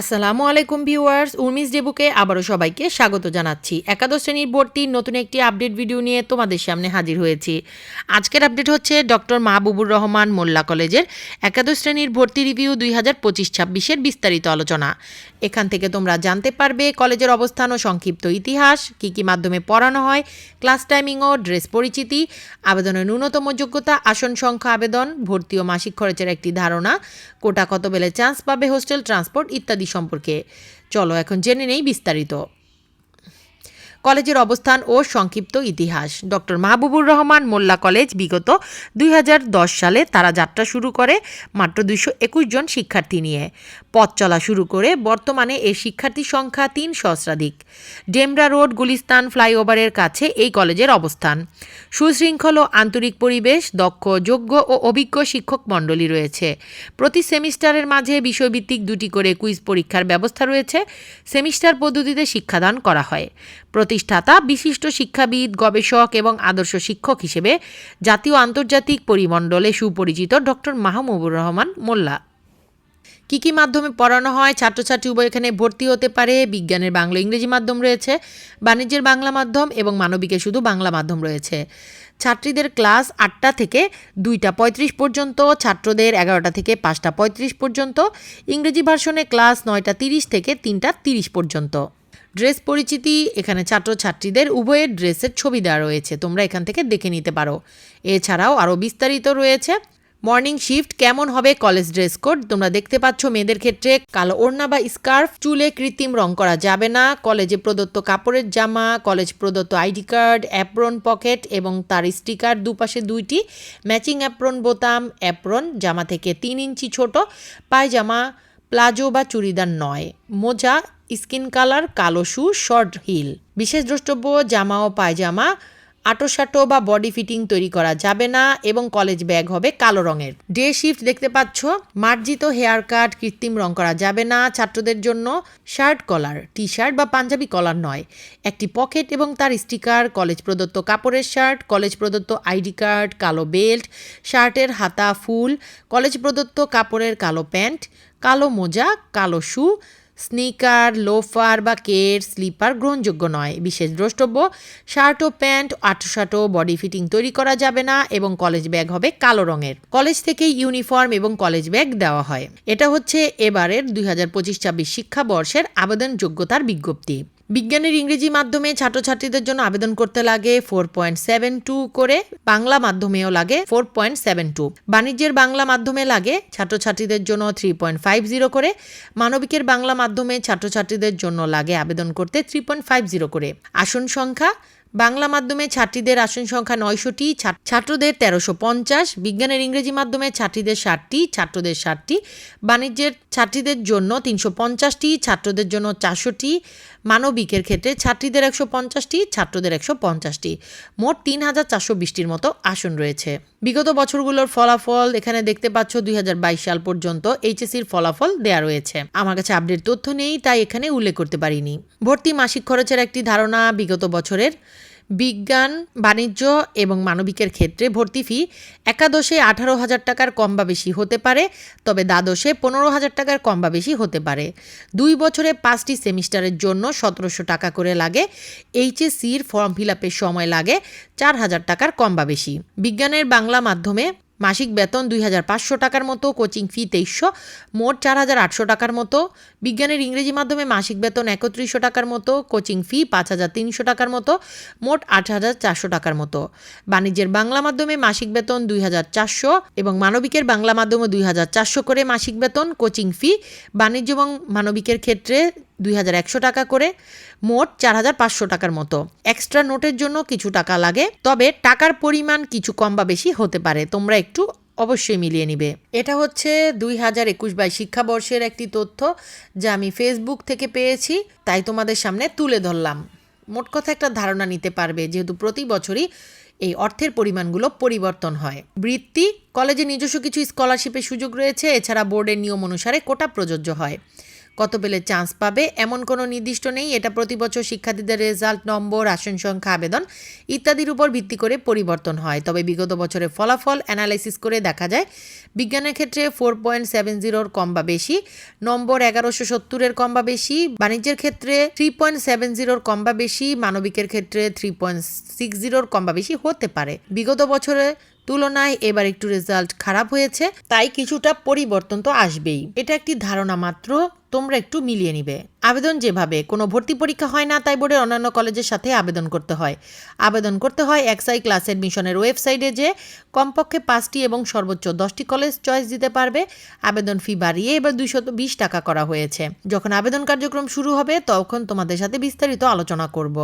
আসসালামু আলাইকুম ভিউয়ার্স উর্মিস ডেবুকে আবারও সবাইকে স্বাগত জানাচ্ছি। একাদশ শ্রেণির ভর্তির নতুন একটি আপডেট ভিডিও নিয়ে তোমাদের সামনে হাজির হয়েছি। আজকের আপডেট হচ্ছে ডক্টর মাহবুবুর রহমান মোল্লা কলেজের একাদশ শ্রেণির ভর্তি রিভিউ দুই হাজার পঁচিশ ছাব্বিশের বিস্তারিত আলোচনা। এখান থেকে তোমরা জানতে পারবে কলেজের অবস্থান ও সংক্ষিপ্ত ইতিহাস, কী কী মাধ্যমে পড়ানো হয়, ক্লাস টাইমিং ও ড্রেস পরিচিতি, আবেদনের ন্যূনতম যোগ্যতা, আসন সংখ্যা, আবেদন, ভর্তি ও মাসিক খরচের একটি ধারণা, কোটা কত বেলে চান্স পাবে, হোস্টেল, ট্রান্সপোর্ট ইত্যাদি সম্পর্কে চলো এখন জেনে নেই বিস্তারিত কলেজের অবস্থান ও সংক্ষিপ্ত ইতিহাস। ডক্টর মাহবুবুর রহমান মোল্লা কলেজ বিগত দুই হাজার দশ সালে তারা যাত্রা শুরু করে মাত্র দুইশো একুশ জন শিক্ষার্থী নিয়ে। পথ চলা শুরু করে বর্তমানে এর শিক্ষার্থী সংখ্যা তিন সহস্রাধিক। ডেমরা রোড, গুলিস্তান ফ্লাইওভারের কাছে এই কলেজের অবস্থান। সুশৃঙ্খল ও আন্তরিক পরিবেশ, দক্ষ, যোগ্য ও অভিজ্ঞ শিক্ষক মণ্ডলী রয়েছে। প্রতি সেমিস্টারের মাঝে বিষয়ভিত্তিক দুটি করে কুইজ পরীক্ষার ব্যবস্থা রয়েছে। সেমিস্টার পদ্ধতিতে শিক্ষাদান করা হয়। প্রতিষ্ঠাতা, বিশিষ্ট শিক্ষাবিদ, গবেষক এবং আদর্শ শিক্ষক হিসেবে জাতীয় আন্তর্জাতিক পরিমণ্ডলে সুপরিচিত ডক্টর মাহমুবুর রহমান মোল্লা। কী কী মাধ্যমে পড়ানো হয়? ছাত্রছাত্রী উভয় এখানে ভর্তি হতে পারে। বিজ্ঞানের বাংলা, ইংরেজি মাধ্যম রয়েছে, বাণিজ্যের বাংলা মাধ্যম এবং মানবিকের শুধু বাংলা মাধ্যম রয়েছে। ছাত্রীদের ক্লাস আটটা থেকে দুইটা পঁয়ত্রিশ পর্যন্ত, ছাত্রদের এগারোটা থেকে পাঁচটা পঁয়ত্রিশ পর্যন্ত, ইংরেজি ভার্সনে ক্লাস নয়টা তিরিশ থেকে তিনটা তিরিশ পর্যন্ত। ড্রেস পরিচিতি, এখানে ছাত্রছাত্রীদের উভয়ের ড্রেসের ছবি দেওয়া রয়েছে, তোমরা এখান থেকে দেখে নিতে পারো। এছাড়াও আরও বিস্তারিত রয়েছে। মর্নিং শিফট কেমন হবে কলেজ ড্রেস কোড তোমরা দেখতে পাচ্ছ মেয়েদের ক্ষেত্রে কালো ওড়না বা স্কার্ফ চুলে কৃত্রিম রং করা যাবে না। কলেজে প্রদত্ত কাপড়ের জামা কলেজ প্রদত্ত আইডি কার্ড অ্যাপ্রন পকেট এবং তার স্টিকার দুপাশে দুইটি ম্যাচিং অ্যাপ্রন বোতাম অ্যাপ্রন জামা থেকে তিন ইঞ্চি ছোট, পায়জামা, প্লাজো বা চুড়িদার নয়। মোজা স্কিন কালার কালো শু, শর্ট হিল। বিশেষ দ্রষ্টব্য জামা ও পায়জামা। আটোসাটো বা বডি ফিটিং তৈরি করা যাবে না এবং কলেজ ব্যাগ হবে কালো রঙের। ডে শিফট দেখতে পাচ্ছ। মার্জিত হেয়ার কাট, কৃত্রিম রং করা যাবে না ছাত্রদের জন্য। শার্ট কলার টি শার্ট বা পাঞ্জাবি কলার নয়। একটি পকেট এবং তার স্টিকার, কলেজ প্রদত্ত কাপড়ের শার্ট, কলেজ প্রদত্ত আইডি কার্ড, কালো বেল্ট, শার্টের হাতা, ফুল, কলেজ প্রদত্ত কাপড়ের কালো প্যান্ট, কালো মোজা, কালো শু স্নিকার, লোফার বা কেট স্লিপার গ্রহণযোগ্য নয়। বিশেষ দ্রষ্টব্য শার্ট ও প্যান্ট আটোসাটো বডি ফিটিং তৈরি করা যাবে না এবং কলেজ ব্যাগ হবে কালো রঙের। কলেজ থেকে ইউনিফর্ম এবং কলেজ ব্যাগ দেওয়া হয়। এটা হচ্ছে এবারের দুই হাজার পঁচিশ ছাব্বিশ শিক্ষাবর্ষের আবেদন যোগ্যতার বিজ্ঞপ্তি। বিজ্ঞানের ইংরেজি মাধ্যমে ছাত্রছাত্রীদের জন্য আবেদন করতে লাগে ফোর পয়েন্ট সেভেন টু করে, বাংলা মাধ্যমেও লাগে ফোর পয়েন্ট সেভেন টু বাণিজ্যের বাংলা মাধ্যমে লাগে ছাত্রছাত্রীদের জন্য থ্রি পয়েন্ট ফাইভ জিরো করে, মানবিকের বাংলা মাধ্যমে ছাত্রছাত্রীদের জন্য লাগে আবেদন করতে থ্রি পয়েন্ট ফাইভ জিরো করে। আসন সংখ্যা, বাংলা মাধ্যমে ছাত্রীদের আসন সংখ্যা নয়শোটি ছাত্রদের তেরোশো পঞ্চাশ, বিজ্ঞানের ইংরেজি মাধ্যমে ছাত্রীদের ষাটটি, ছাত্রদের ষাটটি, বাণিজ্যের ছাত্রীদের জন্য তিনশো পঞ্চাশটি, ছাত্রদের জন্য চারশোটি মানবিকের ক্ষেত্রে ছাত্রীদের একশো পঞ্চাশটি, ছাত্রদের একশো পঞ্চাশটি। মোট তিন হাজার চারশো বিশটির মতো আসন রয়েছে। বিগত বছরগুলোর ফলাফল এখানে দেখতে পাচ্ছ, দুই হাজার বাইশ সাল পর্যন্ত এইচএসির ফলাফল দেয়া রয়েছে। আমার কাছে আপডেট তথ্য নেই, তাই এখানে উল্লেখ করতে পারিনি। ভর্তি মাসিক খরচের একটি ধারণা বিগত বছরের। বিজ্ঞান, বাণিজ্য এবং মানবিকের ক্ষেত্রে ভর্তি ফি একাদশে আঠারো হাজার টাকার কম বা বেশি হতে পারে, তবে দ্বাদশে পনেরো হাজার টাকার কম বা বেশি হতে পারে। দুই বছরে পাঁচটি সেমিস্টারের জন্য সতেরোশো টাকা করে লাগে এইচএসির ফর্ম ফিল আপের সময় লাগে চার হাজার টাকার কম বা বেশি। বিজ্ঞানের বাংলা মাধ্যমে মাসিক বেতন দুই হাজার পাঁচশো টাকার মতো, কোচিং ফি তেইশশো, মোট চার হাজার আটশো টাকার মতো। বিজ্ঞানের ইংরেজি মাধ্যমে মাসিক বেতন একত্রিশশো টাকার মতো, কোচিং ফি পাঁচ হাজার তিনশো টাকার মতো, মোট আট হাজার চারশো টাকার মতো। বাণিজ্যের বাংলা মাধ্যমে মাসিক বেতন দুই হাজার চারশো এবং মানবিকের বাংলা মাধ্যমে দুই হাজার চারশো করে মাসিক বেতন, কোচিং ফি বাণিজ্য এবং মানবিকের ক্ষেত্রে দুই হাজার একশো টাকা করে, মোট চার হাজার পাঁচশো টাকার মতো। এক্সট্রা নোটের জন্য কিছু টাকা লাগে, তবে টাকার পরিমাণ কিছু কম বা বেশি হতে পারে, তোমরা একটু অবশ্যই মিলিয়ে নিবে। এটা হচ্ছে দুই হাজার একুশ বাই শিক্ষাবর্ষের একটি তথ্য যা আমি ফেসবুক থেকে পেয়েছি, তাই তোমাদের সামনে তুলে ধরলাম। মোট কথা একটা ধারণা নিতে পারবে, যেহেতু প্রতি বছরই এই অর্থের পরিমাণগুলো পরিবর্তন হয়। বৃত্তি, কলেজে নিজস্ব কিছু স্কলারশিপের সুযোগ রয়েছে, এছাড়া বোর্ডের নিয়ম অনুসারে কোটা প্রযোজ্য হয়। কত পেলে চান্স পাবে? এমন কোনো নির্দিষ্ট নেই। এটা প্রতি বছর শিক্ষার্থীদের রেজাল্ট, নম্বর, আসন সংখ্যা, আবেদন ইত্যাদির উপর ভিত্তি করে পরিবর্তন হয়। তবে বিগত বছরের ফলাফল অ্যানালাইসিস করে দেখা যায়, বিজ্ঞানের ক্ষেত্রে ফোর পয়েন্ট সেভেন জিরোর কম বা বেশি, নম্বর এগারোশো সত্তরের কম বা বেশি, বাণিজ্যের ক্ষেত্রে থ্রি পয়েন্ট সেভেন জিরোর কম বা বেশি, মানবিকের ক্ষেত্রে থ্রি পয়েন্ট সিক্স জিরোর কম বা বেশি হতে পারে। বিগত বছরে তুলনায় এবার একটু রেজাল্ট খারাপ হয়েছে, তাই কিছুটা পরিবর্তন তো আসবেই। এটা একটি ধারণা মাত্র। তোমরা একটু মিলিয়ে নিবে। আবেদন যেভাবে, কোনো ভর্তি পরীক্ষা হয় না, তাই বোর্ডের অন্যান্য কলেজের সাথে আবেদন করতে হয়। আবেদন করতে হয় এক্সাই ক্লাস অ্যাডমিশনের ওয়েবসাইটে যে কমপক্ষে পাঁচটি এবং সর্বোচ্চ দশটি কলেজ চয়েস দিতে পারবে। আবেদন ফি বাড়িয়ে এবার দুইশত বিশ টাকা করা হয়েছে। যখন আবেদন কার্যক্রম শুরু হবে, তখন তোমাদের সাথে বিস্তারিত আলোচনা করব।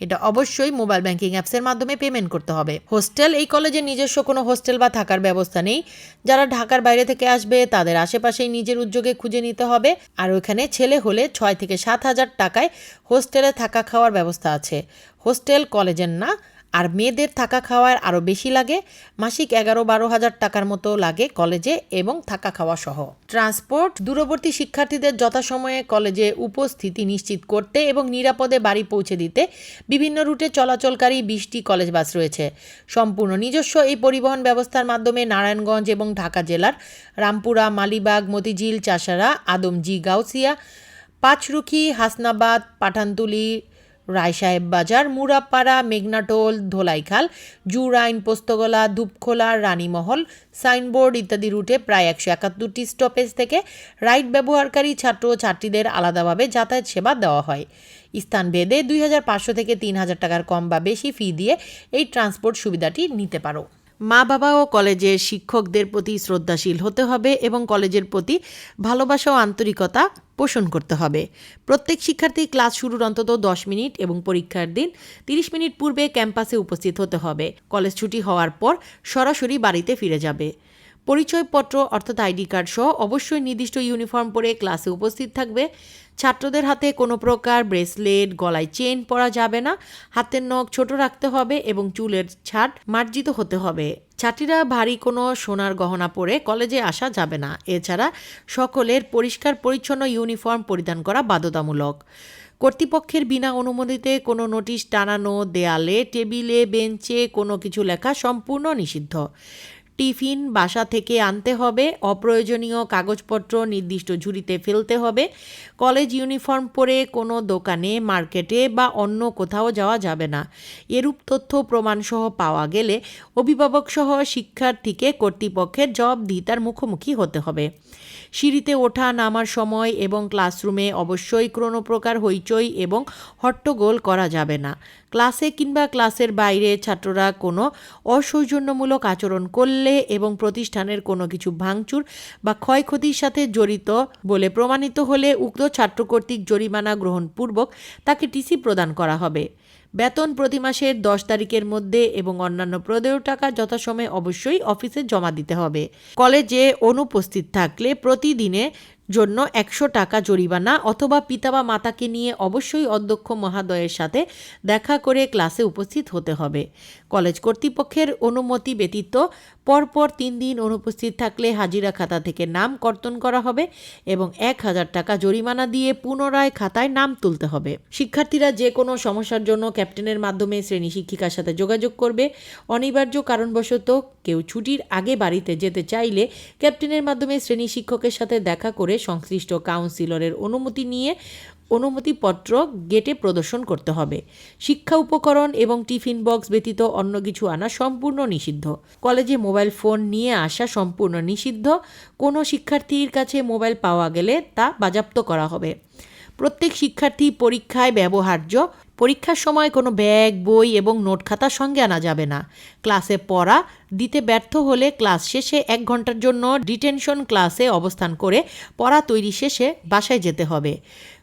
এটা অবশ্যই মোবাইল ব্যাংকিং অ্যাপসের মাধ্যমে পেমেন্ট করতে হবে। হোস্টেল, এই কলেজে নিজস্ব কোনো হোস্টেল বা থাকার ব্যবস্থা নেই। যারা ঢাকার বাইরে থেকে আসবে, তাদের আশেপাশেই নিজের উদ্যোগে খুঁজে নিতে হবে। আর ওখানে ছেলে হলে ছয় থেকে সাত হাজার টাকায় হোস্টেলে থাকা খাওয়ার ব্যবস্থা আছে। হোস্টেল, কলেজের না আর মেয়েদের থাকা খাওয়ার আরও বেশি লাগে, মাসিক এগারো বারো হাজার টাকার মতো লাগে কলেজে এবং থাকা খাওয়া সহ। ট্রান্সপোর্ট, দূরবর্তী শিক্ষার্থীদের যথাসময়ে কলেজে উপস্থিতি নিশ্চিত করতে এবং নিরাপদে বাড়ি পৌঁছে দিতে বিভিন্ন রুটে চলাচলকারী বিশটি কলেজ বাস রয়েছে। সম্পূর্ণ নিজস্ব এই পরিবহন ব্যবস্থার মাধ্যমে নারায়ণগঞ্জ এবং ঢাকা জেলার রামপুরা, মালিবাগ, মতিঝিল, চাষারা, আদমজি, গাউসিয়া, পাঁচরুখি, হাসনাবাদ, পাঠানতুলি রায়সাহেব বাজার মুরাপাড়া মেঘনাটোল, ধোলাইখাল, জুরাইন, পোস্তগোলা, ধূপখোলা, রানীমহল, সাইনবোর্ড ইত্যাদি রুটে প্রায় একশো একাত্তরটি স্টপেজ থেকে রাইড ব্যবহারকারী ছাত্র ছাত্রীদের আলাদাভাবে যাতায়াত সেবা দেওয়া হয়। স্থান ভেদে দুই হাজার পাঁচশো থেকে তিন হাজার টাকার কম বা বেশি ফি দিয়ে এই ট্রান্সপোর্ট সুবিধাটি নিতে পারো। মা, বাবা ও কলেজের শিক্ষকদের প্রতি শ্রদ্ধাশীল হতে হবে এবং কলেজের প্রতি ভালোবাসা ও আন্তরিকতা পোষণ করতে হবে। প্রত্যেক শিক্ষার্থী ক্লাস শুরুর অন্তত দশ মিনিট এবং পরীক্ষার দিন তিরিশ মিনিট পূর্বে ক্যাম্পাসে উপস্থিত হতে হবে। কলেজ ছুটি হওয়ার পর সরাসরি বাড়িতে ফিরে যাবে। পরিচয়পত্র অর্থাৎ আইডি কার্ড সহ অবশ্যই নির্দিষ্ট ইউনিফর্ম পরে ক্লাসে উপস্থিত থাকবে। ছাত্রদের হাতে কোনো প্রকার ব্রেসলেট, গলায় চেন পরা যাবে না। হাতের নখ ছোট রাখতে হবে এবং চুলের ছাট মার্জিত হতে হবে। ছাত্রীরা ভারী কোনো সোনার গহনা পরে কলেজে আসা যাবে না। এছাড়া সকলের পরিষ্কার, পরিচ্ছন্ন ইউনিফর্ম পরিধান করা বাধ্যতামূলক। কর্তৃপক্ষের বিনা অনুমতিতে কোনো নোটিশ টানানো, দেয়ালে, টেবিলে, বেঞ্চে কোনো কিছু লেখা সম্পূর্ণ নিষিদ্ধ। টিফিন বাসা থেকে আনতে হবে, অপ্রয়োজনীয় কাগজপত্র নির্দিষ্ট ঝুড়িতে ফেলতে হবে, কলেজ ইউনিফর্ম পরে কোনো দোকানে, মার্কেটে বা অন্য কোথাও যাওয়া যাবে না। এরূপ তথ্য প্রমাণসহ পাওয়া গেলে অভিভাবকসহ শিক্ষার্থীকে কর্তৃপক্ষের জবাবদিহিতার মুখোমুখি হতে হবে। সিঁড়িতে ওঠা, নামার সময় এবং ক্লাসরুমে অবশ্যই কোনো প্রকার হইচই এবং হট্টগোল করা যাবে না। ক্লাসে কিংবা ক্লাসের বাইরে ছাত্ররা কোনো অসৌজন্যমূলক আচরণ করলে এবং প্রতিষ্ঠানের কোনো কিছু ভাঙচুর বা ক্ষয়ক্ষতির সাথে জড়িত বলে প্রমাণিত হলে উক্ত ছাত্র কর্তৃক জরিমানা গ্রহণপূর্বক তাকে টিসি প্রদান করা হবে। বেতন প্রতি মাসের দশ তারিখের মধ্যে এবং অন্যান্য প্রদেয় টাকা যথাসময়ে অবশ্যই অফিসে জমা দিতে হবে। কলেজে অনুপস্থিত থাকলে প্রতিদিনে জন্য একশো টাকা জরিমানা অথবা পিতা বা মাতাকে নিয়ে অবশ্যই অধ্যক্ষ মহাদয়ের সাথে দেখা করে ক্লাসে উপস্থিত হতে হবে। কলেজ কর্তৃপক্ষের অনুমতি ব্যতীত পরপর তিন দিন অনুপস্থিত থাকলে হাজিরা খাতা থেকে নাম কর্তন করা হবে এবং এক হাজার টাকা জরিমানা দিয়ে পুনরায় খাতায় নাম তুলতে হবে। শিক্ষার্থীরা যে কোনো সমস্যার জন্য ক্যাপ্টেনের মাধ্যমে শ্রেণি শিক্ষিকার সাথে যোগাযোগ করবে। অনিবার্য কারণবশত কেউ ছুটির আগে বাড়িতে যেতে চাইলে ক্যাপ্টেনের মাধ্যমে শ্রেণি শিক্ষকের সাথে দেখা করে সংশ্লিষ্ট কাউন্সিলরের অনুমতি নিয়ে অনুমতিপত্র গেটে প্রদর্শন করতে হবে। শিক্ষা উপকরণ এবং টিফিন বক্স ব্যতীত অন্য কিছু আনা সম্পূর্ণ নিষিদ্ধ। কলেজে মোবাইল ফোন নিয়ে আসা সম্পূর্ণ নিষিদ্ধ। কোনো শিক্ষার্থীর কাছে মোবাইল পাওয়া গেলে তা বাজাপ্ত করা হবে। প্রত্যেক শিক্ষার্থী পরীক্ষায় ব্যবহার্য পরীক্ষার সময় কোনো ব্যাগ, বই এবং নোট খাতা সঙ্গে আনা যাবে না। ক্লাসে পড়া, দিতে ব্যর্থ হলে ক্লাস শেষে এক ঘণ্টার জন্য ডিটেনশন ক্লাসে অবস্থান করে পড়া তৈরি শেষে বাসায় যেতে হবে।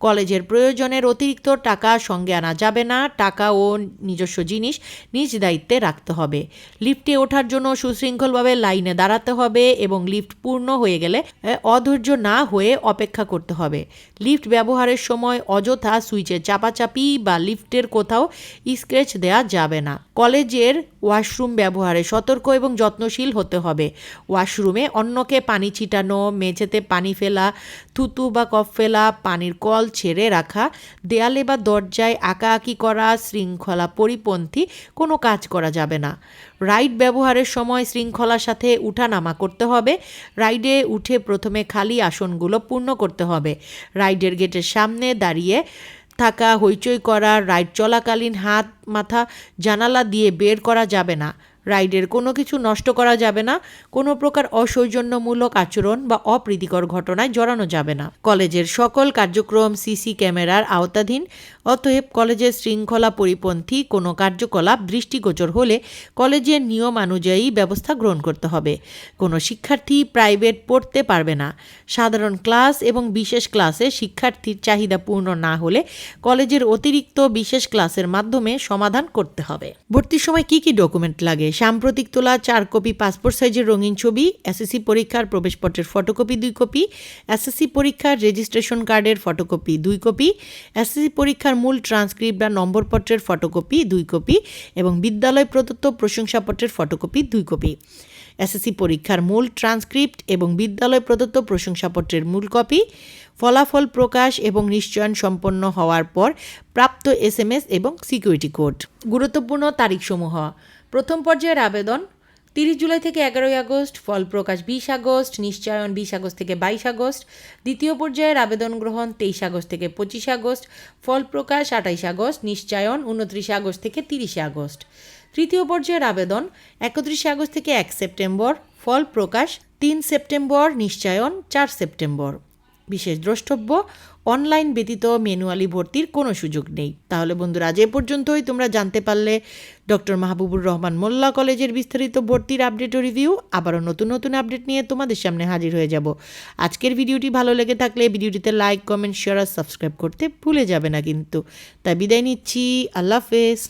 কলেজের প্রয়োজনের অতিরিক্ত টাকা সঙ্গে আনা যাবে না, টাকা ও নিজস্ব জিনিস নিজ দায়িত্বে রাখতে হবে। লিফটে ওঠার জন্য সুশৃঙ্খলভাবে লাইনে দাঁড়াতে হবে এবং লিফট পূর্ণ হয়ে গেলে অধৈর্য না হয়ে অপেক্ষা করতে হবে। লিফট ব্যবহারের সময় অযথা সুইচে চাপাচাপি বা লিফটের কোথাও স্ক্র্যাচ দেওয়া যাবে না। কলেজের ওয়াশরুম ব্যবহারে সতর্ক এবং যত্নশীল হতে হবে। ওয়াশরুমে অন্যকে পানি ছিটানো, মেঝেতে পানি ফেলা, থুতু বা কফ ফেলা, পানির কল ছেড়ে রাখা, দেয়ালে বা দরজায় আঁকাআঁকি করা, শৃঙ্খলা পরিপন্থী কোনো কাজ করা যাবে না। রাইড ব্যবহারের সময় শৃঙ্খলার সাথে উঠানামা করতে হবে। রাইডে উঠে প্রথমে খালি আসনগুলো পূর্ণ করতে হবে। রাইডের গেটের সামনে দাঁড়িয়ে থাকা, হইচই করা, রাইড চলাকালীন হাত, মাথা, জানালা দিয়ে বের করা যাবে না। রাইডের কোনো কিছু নষ্ট করা যাবে না, কোনো প্রকার অসৌজন্যমূলক আচরণ বা অপ্রীতিকর ঘটনায় জড়ানো যাবে না। কলেজের সকল কার্যক্রম, সিসি ক্যামেরার আওতাধীন অতএব কলেজের শৃঙ্খলা পরিপন্থী কোনো কার্যকলাপ দৃষ্টিগোচর হলে কলেজের নিয়ম অনুযায়ী ব্যবস্থা গ্রহণ করতে হবে। কোনো শিক্ষার্থী প্রাইভেট পড়তে পারবে না। সাধারণ ক্লাস এবং বিশেষ ক্লাসে শিক্ষার্থীর চাহিদা পূর্ণ না হলে কলেজের অতিরিক্ত বিশেষ ক্লাসের মাধ্যমে সমাধান করতে হবে। ভর্তির সময় কি কি ডকুমেন্ট লাগে? সাম্প্রতিক তোলা চার কপি পাসপোর্ট সাইজের রঙিন ছবি, এসএসসি পরীক্ষার প্রবেশপত্রের ফটোকপি দুই কপি, এসএসসি পরীক্ষার রেজিস্ট্রেশন কার্ডের ফটোকপি দুই কপি, এসএসসি পরীক্ষার মূল ট্রান্সক্রিপ্ট বা নম্বরপত্রের ফটোকপি দুই কপি এবং বিদ্যালয় প্রদত্ত প্রশংসাপত্রের ফটোকপি দুই কপি এসএসসি পরীক্ষার মূল ট্রান্সক্রিপ্ট এবং বিদ্যালয় প্রদত্ত প্রশংসাপত্রের মূল কপি ফলাফল প্রকাশ এবং নিশ্চয়ন সম্পন্ন হওয়ার পর প্রাপ্ত এসএমএস এবং সিকিউরিটি কোড গুরুত্বপূর্ণ তারিখসমূহ। প্রথম পর্যায়ের আবেদন তিরিশ জুলাই থেকে এগারোই আগস্ট, ফল প্রকাশ বিশ আগস্ট, নিশ্চয়ন বিশ আগস্ট থেকে বাইশ আগস্ট, দ্বিতীয় পর্যায়ের আবেদন গ্রহণ তেইশ আগস্ট থেকে পঁচিশ আগস্ট, ফল প্রকাশ আঠাইশ আগস্ট, নিশ্চয়ন উনত্রিশে আগস্ট থেকে তিরিশে আগস্ট। তৃতীয় পর্যায়ের আবেদন একত্রিশে আগস্ট থেকে এক সেপ্টেম্বর, ফল প্রকাশ তিন সেপ্টেম্বর, নিশ্চয়ন চার সেপ্টেম্বর। বিশেষ দ্রষ্টব্য অনলাইন ব্যতীত ম্যানুয়ালি ভর্তির কোনো সুযোগ নেই। তাহলে বন্ধুরা, আজ এ পর্যন্তই। তোমরা জানতে পারলে ডক্টর মাহবুবুর রহমান মোল্লা কলেজের বিস্তারিত ভর্তির আপডেট ও রিভিউ আবারও নতুন নতুন আপডেট নিয়ে তোমাদের সামনে হাজির হয়ে যাব। আজকের ভিডিওটি ভালো লেগে থাকলে ভিডিওটিতে লাইক কমেন্ট শেয়ার আর সাবস্ক্রাইব করতে ভুলে যাবে না কিন্তু। তাই বিদায় নিচ্ছি। আল্লাহ হাফেজ।